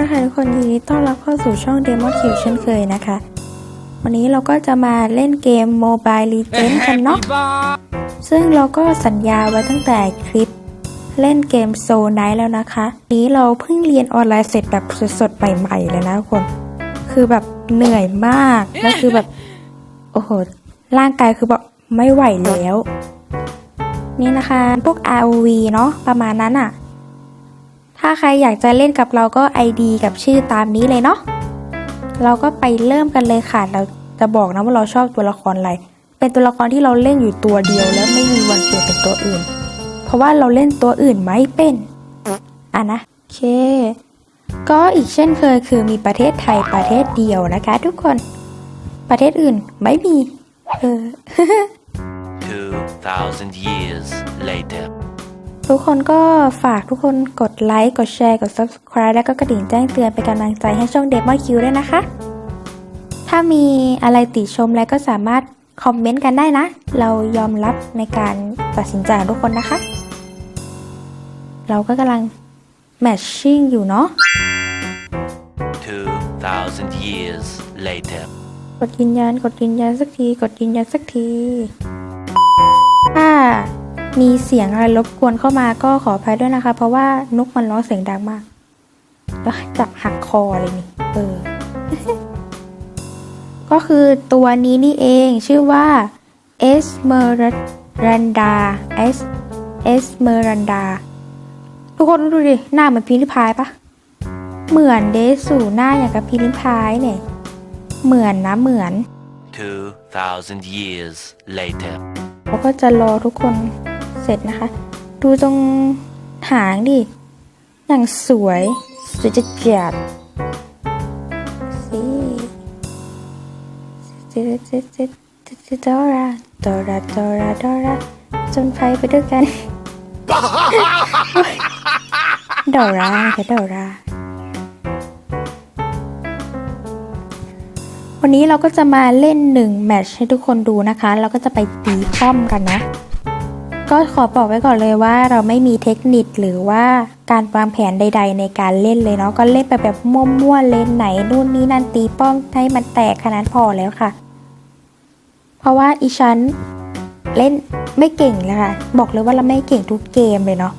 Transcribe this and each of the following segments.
นะคะทุกคนยินดีต้อนรับเข้าสู่ช่อง Demon Q เช่นเคยนะคะ วันนี้เราก็จะมาเล่นเกม Mobile Legends กันเนาะซึ่งเราก็สัญญาไว้ตั้งแต่คลิปเล่นเกมโซไนท์แล้วนะคะ นี้เราเพิ่งเรียนออนไลน์เสร็จแบบสดๆ ใหม่ๆ เลยนะทุกคน คือแบบเหนื่อยมาก แล้วคือแบบ โอ้โห ร่างกายคือแบบไม่ไหวแล้ว นี่นะคะ พวก ROV เนาะประมาณนั้นอะ ถ้าใครอยากจะเล่นกับเราก็ ID กับชื่อตามนี้เลยเนาะ เราก็ไปเริ่มกันเลยค่ะ เราจะบอกนะว่าเราชอบตัวละครอะไร เป็นตัวละครที่เราเล่นอยู่ตัวเดียวแล้วไม่มีวันเปลี่ยนเป็นตัวอื่น เพราะว่าเราเล่นตัวอื่นไม่เป็น อะนะโอเค ก็อีกเช่นเคยคือมีประเทศไทยประเทศเดียวนะคะ ทุกคน ประเทศอื่นไม่มี เออ 2,000 years later. ทุกคนก็ฝากทุกคนกดไลค์ กดแชร์ กด subscribe แล้วก็กระดิ่งแจ้งเตือนเป็นกำลังใจให้ช่อง d e m o Q ด้วยนะคะ ถ้ามีอะไรติชมอะไรก็สามารถคอมเมนต์กันได้นะ เรายอมรับในการตัดสินใจของทุกคนนะคะ เราก็กำลังแมทชิ่งอยู่เนาะ2,000 years later. กดยืนยันกดยืนยันสักที กดยืนยันสักทีถ้า มีเสียงอะไรรบกวนเข้ามาก็ขออภัยด้วยนะคะ เพราะว่านกมันร้องเสียงดังมากแล้วจับหักคอเลยนี่ เออ ก็คือตัวนี้นี่เองชื่อว่า Esmeralda Es Esmeralda ทุกคนดูดิ หน้าเหมือนพิลิพายปะเหมือนเดสูหน้าอย่างกับพิลิพายเนี่ย เหมือนนะเหมือน2,000 years later. เราก็จะรอทุกคน เสร็จนะคะ ดูตรงหางดิอย่างสวยสวยจะจัดสิเจ๊เจ๊เจ๊เจ๊เจ๊ดอราดอราดอราดอราจนไฟไปด้วยกันดอราค่ะดอรา วันนี้เราก็จะมาเล่นหนึ่งแมตช์ให้ทุกคนดูนะคะ เราก็จะไปตีป้อมกันนะ ก็ขอบอกไว้ก่อนเลยว่าเราไม่มีเทคนิคหรือว่าการวางแผนใด ๆ ในการเล่นเลยเนาะก็เล่นไปแบบมั่วๆเล่นไหนนู่นนี่นั่นตีป้อมให้มันแตกขนาดพอแล้วค่ะ เพราะว่าอีฉันเล่นไม่เก่งเลยค่ะ บอกเลยว่าเราไม่เก่งทุกเกมเลยเนาะ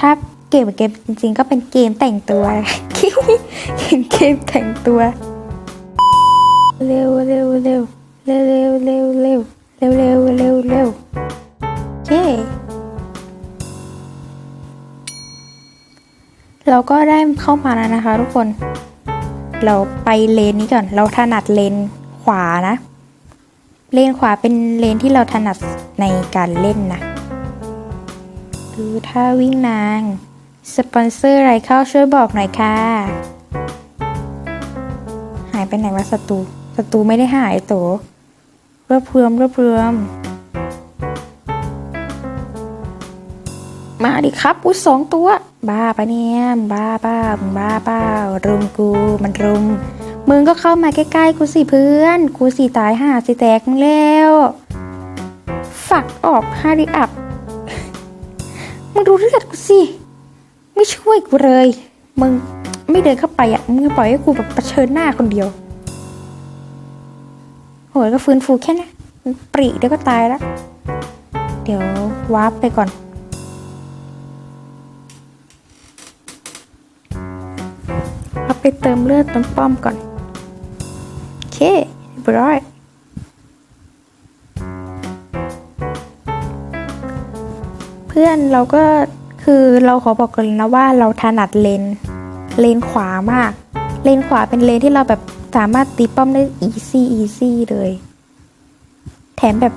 ถ้าเกมเป็นเกมจริง ๆ ก็เป็นเกมแต่งตัวเกมเกมแต่งตัว เร็วเร็วเร็วเร็วเร็วเร็วเร็วเร็วเร็ว ก็ได้เข้ามาแล้วนะคะ ทุกคน เราไปเลนนี้ก่อน เราถนัดเลนขวานะ เลนขวาเป็นเลนที่เราถนัดในการเล่นนะดูท่าวิ่งนาง สปอนเซอร์อะไรเข้าช่วยบอกหน่อยค่ะ หายไปไหนวะศัตรูศัตรูไม่ได้หายโตรวบรวมรวบรวม มาดิครับ อุ้ยสองตัว บ้าปะเนี่ยบ้าเปล่าบ้าเปล่ารุมกูมันรุม มึงก็เข้ามาใกล้ๆกูสิเพื่อน กูสิตายห่าสิแตกมึงแล้ว ฝักออกฮาริอับมึงดูเลือดกูสิ ไม่ช่วยกูเลย มึงไม่เดินเข้าไปอะ มึงปล่อยให้กูแบบเผชิญหน้าคนเดียวโหยก็ฟื้นฟูแค่นั้นปรีเดี๋ยวก็ตายแล้วเดี๋ยววาร์ปไปก่อน เอาไปเติมเลือดตรงป้อมก่อน โอเคเรียบร้อยเพื่อนเราก็คือเราขอบอกกันเลยนะว่าเราถนัดเลน เลนขวามาก เลนขวาเป็นเลนที่เราแบบสามารถตีป้อมได้อีซี่อีซี่เลย แถมแบบ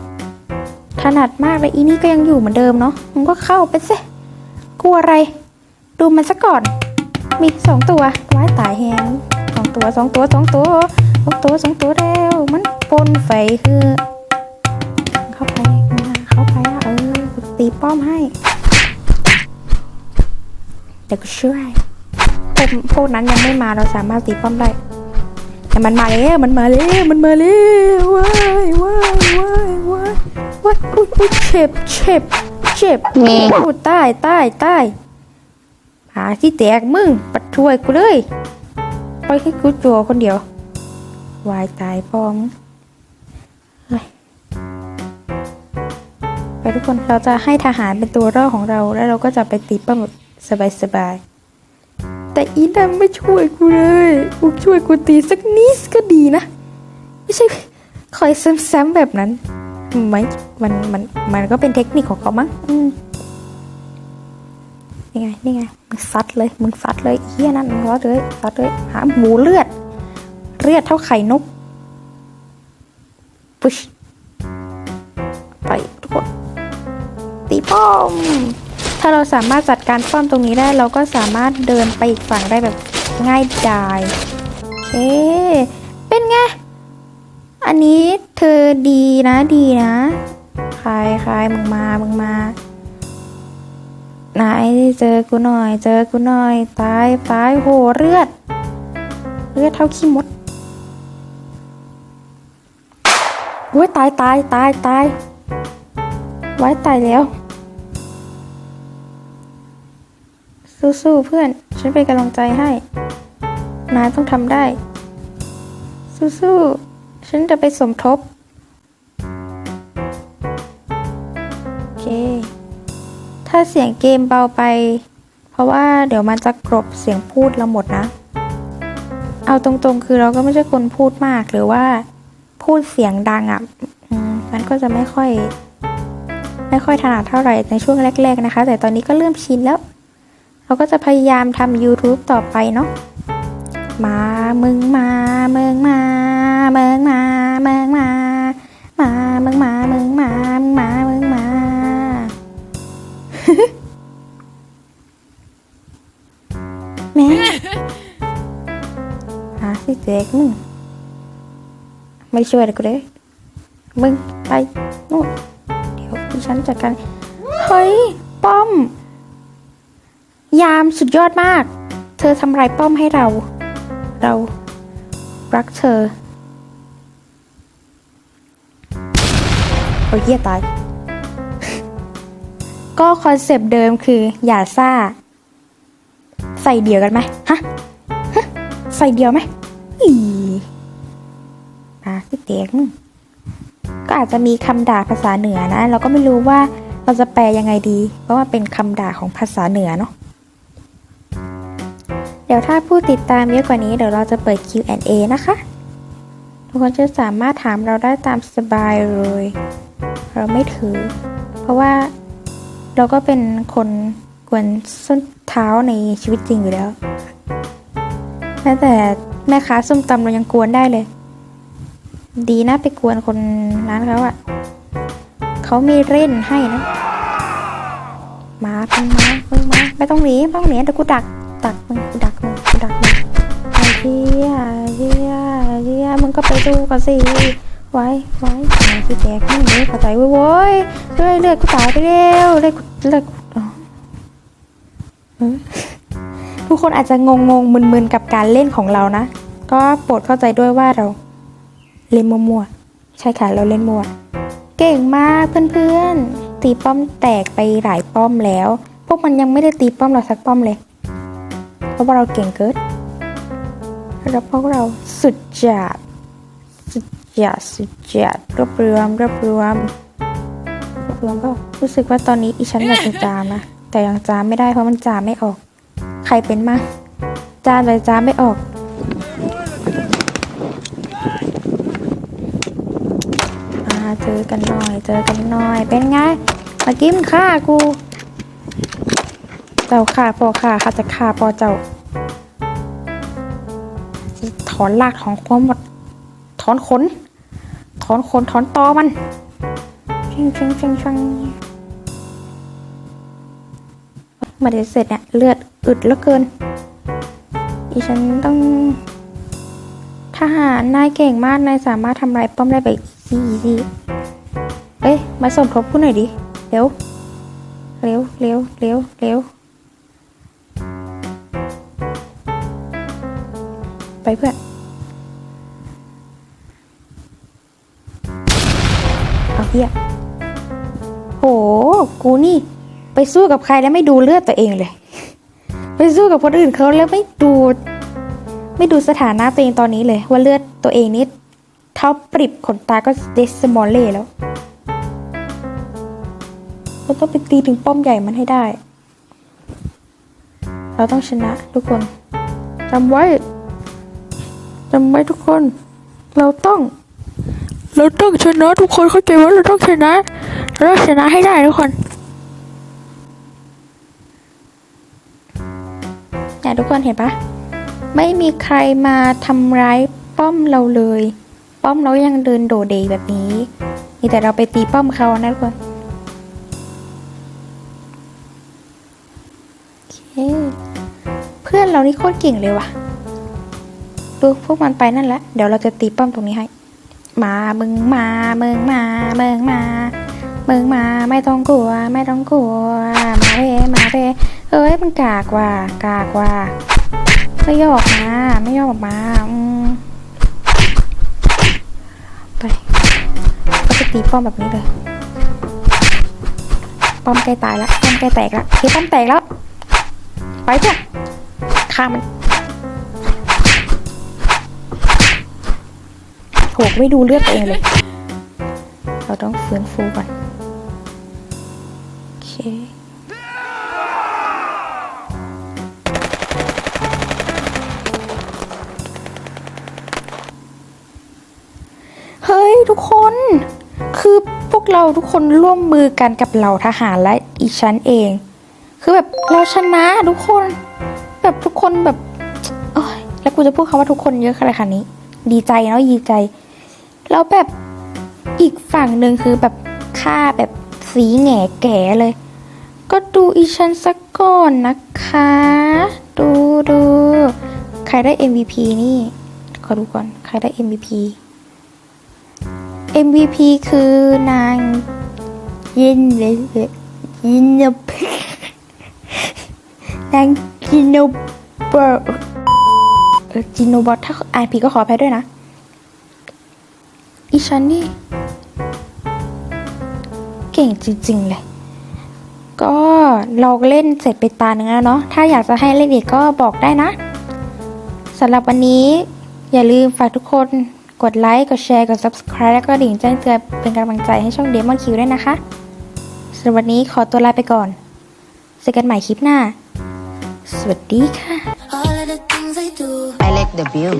ถนัดมากเลยอีนี่ก็ยังอยู่เหมือนเดิมเนาะมึงก็เข้าไปสิกลัวอะไร ดูมันซะก่อน มีสองตัวว้ายตายแฮงสองตัวสองตัวสองตัวสองตัวสองตัวแล้วมันปนไฟคือเข้าไปมาเข้าไปอะเออกูตีป้อมให้เดี๋ยวกูช่วยพวกพวกนั้นยังไม่มาเราสามารถตีป้อมได้แต่มันมาแล้วมันมาแล้วมันมาแล้วว้ายว้ายว้ายว้ายว้ายอุ้ยอุ้ยเจ็บเจ็บเจ็บมีอุ้ยตายตายตายไปาที่แตกมึง ปัดช่วยกูเลยปล่อยให้กูจัวคนเดียว วายตายพอมงไปทุกคนเราจะให้ทหารเป็นตัวรอดของเรา แล้วเราก็จะไปตีป้อมแบบสบายๆ แต่อีนั่นไม่ช่วยกูเลยกูช่วยกูตีสักนิดก็ดีนะ ไม่ใช่คอยซ้ำๆแบบนั้นไม่มันมันมันก็เป็นเทคนิคของเขามั้งอืม นี่ไง นี่ไง มึงซัดเลย มึงซัดเลยเฮียนั่นมึงซัดเลยซัดเลย หาหมูเลือด เลือดเท่าไข่นก ปุ๊ชไปทุกคน ตีป้อม ถ้าเราสามารถจัดการป้อมตรงนี้ได้ เราก็สามารถเดินไปอีกฝั่งได้แบบง่ายดายโอเค เป็นไง อันนี้เธอดีนะดีนะคลายคลายมึงมา มึงมา ไหนเจอกูหน่อย เจอกูหน่อย ตายตายโหเลือด เลือดเท่าขี้มดโอ้ยตายตายตายตายไว้ตายแล้ว สู้ๆเพื่อน ฉันเป็นกำลังใจให้ นายต้องทำได้ สู้ๆฉันจะไปสมทบ โอเคาเสียงเกมเบาไป เพราะว่าเดี๋ยวมันจะกรบเสียงพูดเราหมดนะ เอาตรงๆ คือเราก็ไม่ใช่คนพูดมากหรือว่าพูดเสียงดังอะ่ะมันก็จะไม่ค่อย ไม่ค่อยถนัดเท่าไหร่ในช่วงแรก ๆนะคะ แต่ตอนนี้ก็เริ่มชินแล้ว เราก็จะพยายามทำ YouTube ต่อไปเนาะมา มึงมา มึงมา มึงมา มึงมา หาสิเจ๊กมึงไม่ช่วยเลยกูเลยมึงไปนู่นเดี๋ยวดิฉันจัดการเฮ้ย ป้อม ยามสุดยอดมาก เธอทำลายป้อมให้เรา เรารักเธอโอ้ยเหี้ยตาย ก็คอนเซปต์เดิมคือ อย่าซ่า ใส่เดียวกันไหมฮะใส่เดียวไหม อีอะที่เตียงก็อาจจะมีคำด่าภาษาเหนือนะ เราก็ไม่รู้ว่าเราจะแปลยังไงดี เพราะว่าเป็นคำด่าของภาษาเหนือเนาะเดี๋ยวถ้าผู้ติดตามเยอะกว่านี้เดี๋ยวเราจะเปิด Q&A นะคะ ทุกคนจะสามารถถามเราได้ตามสบายเลย เราไม่ถือ เพราะว่าเราก็เป็นคนกวนส้นเท้าในชีวิตจริงอยู่แล้วแม้แต่ แม่ค้าส้มตำเรายังกวนได้เลย ดีนะไปกวนคนร้านเขาอะเขามีเล่นให้นะ มาเป็นมาเพิ่งมาไม่ต้องหนีไม่ต้องหนีเดี๋ยวกูดักดักมึงกูดักมึงกูดักมึงไอ้เหี้ยเหี้ยเหี้ยมึงก็ไปดูกันสิไว้ไว้ไอ้ที่แตกมึงเลยเข้าใจเว้ยโว้ยเลือดเลือดกูตายไปเร็วเลือดกูเลือดกูอ๋อ ทุกคนอาจจะงงงๆมึนๆกับการเล่นของเรานะ ก็โปรดเข้าใจด้วยว่าเราเล่นมั่วๆใช่ค่ะเราเล่นมั่วเก่งมากเพื่อนๆ ตีป้อมแตกไปหลายป้อมแล้ว พวกมันยังไม่ได้ตีป้อมเราสักป้อมเลย เพราะว่าเราเก่งเกินแล้วพวกเราสุดจัดสุดจัดสุดจัดรวบรวมรวบรวมรวบรวมก็รู้สึกว่าตอนนี้อีฉันอยากจะจามนะแต่ยังจามไม่ได้เพราะมันจามไม่ออก ใครเป็นมั่งจามแต่จาไม่ออก อ่าเจอกันหน่อย เจอกันหน่อย เป็นไงมื่อกี้มันฆ่ากู เจ้าฆ่าพอฆ่าข้าจะฆ่าพอเจ้า ถอนรากถอนความหมด ถอนขน ถอนขนถอนตอมันชิงชิงชิงชิง มาเดี๋ยวเสร็จเนี่ยเลือดอึดเหลือเกินอีฉันต้องทหารนายเก่งมากนายสามารถทำลายป้อมได้แบบอีซี่เอ้ยมาสมทบกูหน่อยดิเร็วเร็วเร็วเร็วเร็วไปเพื่อนเอาเฮียโห กูนี่ ไปสู้กับใครแล้วไม่ดูเลือดตัวเองเลย ไปสู้กับคนอื่นเขาแล้วไม่ดูไม่ดูสถานะตัวเองตอนนี้เลย ว่าเลือดตัวเองนี่เท่าปริบขนตาก็เดสมอลเล่แล้วเราต้องไปตีถึงป้อมใหญ่มันให้ได้ เราต้องชนะทุกคนจำไว้จำไว้ทุกคน เราต้อง เราต้องชนะทุกคนเข้าใจว่าเราต้องชนะ เราชนะให้ได้ทุกคน เนี่ยทุกคนเห็นปะไม่มีใครมาทำร้ายป้อมเราเลย ป้อมเรายังเดินโดดเดย์แบบนี้มีแต่เราไปตีป้อมเขานะทุกคนเพื่อนเรานี่โคตรเก่งเลยว่ะดูพวกมันไปนั่นแหละ เดี๋ยวเราจะตีป้อมตรงนี้ให้ มามึงมามึงมามึงมามึงมาไม่ต้องกลัว ไม่ต้องกลัว มาเพ่มาเพ่ เอ้ยมันกากว่ะกากว่ะไม่ยอมออกมาไม่ยอมออกมาอืมไปก็จะตีป้อมแบบนี้เลยป้อมใกล้ตายแล้วป้อมใกล้แตกแล้วเฮ้ยป้อมแตกแล้วไปจ้ะฆ่ามันโหไม่ดูเลือดตัวเองเลย เราต้องฟื้นฟูก่อนโอเค เราทุกคนร่วมมือกันกับเหล่าทหารและอีฉันเอง คือแบบเราชนะทุกคน แบบทุกคนแบบโอ้ยแล้วกูจะพูดคำว่าทุกคนเยอะขนาดนี้ ดีใจเนาะดีใจ แล้วแบบอีกฝั่งหนึ่งคือแบบฆ่าแบบสีแง่แก่เลย ก็ดูอีฉันสักก่อนนะคะ ดูดู ใครได้ MVP นี่ ขอดูก่อน ใครได้ MVP MVP คือนางยินเลยยินยบนางจิโนบอร์จินโนบอร์ถ้าอ่านผิดก็ขออภัยด้วยนะ อีฉันนี่ เก่งจริงๆเลย ก็เราเล่นเสร็จไปตาหนึ่งแล้วเนาะ ถ้าอยากจะให้เล่นอีกก็บอกได้นะสำหรับวันนี้อย่าลืมฝากทุกคน กดไลค์ กดแชร์ กด subscribe แล้วก็ดิ่งแจ้งเตือนเป็นกำลังใจให้ช่อง Demon Q ด้วยนะคะสำหรับวันนี้ขอตัวลาไปก่อนเจอกันใหม่คลิปหน้า สวัสดีค่ะ All of the things I do. I like the view.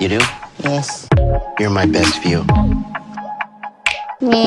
You do? Yes. You're my best view. Me.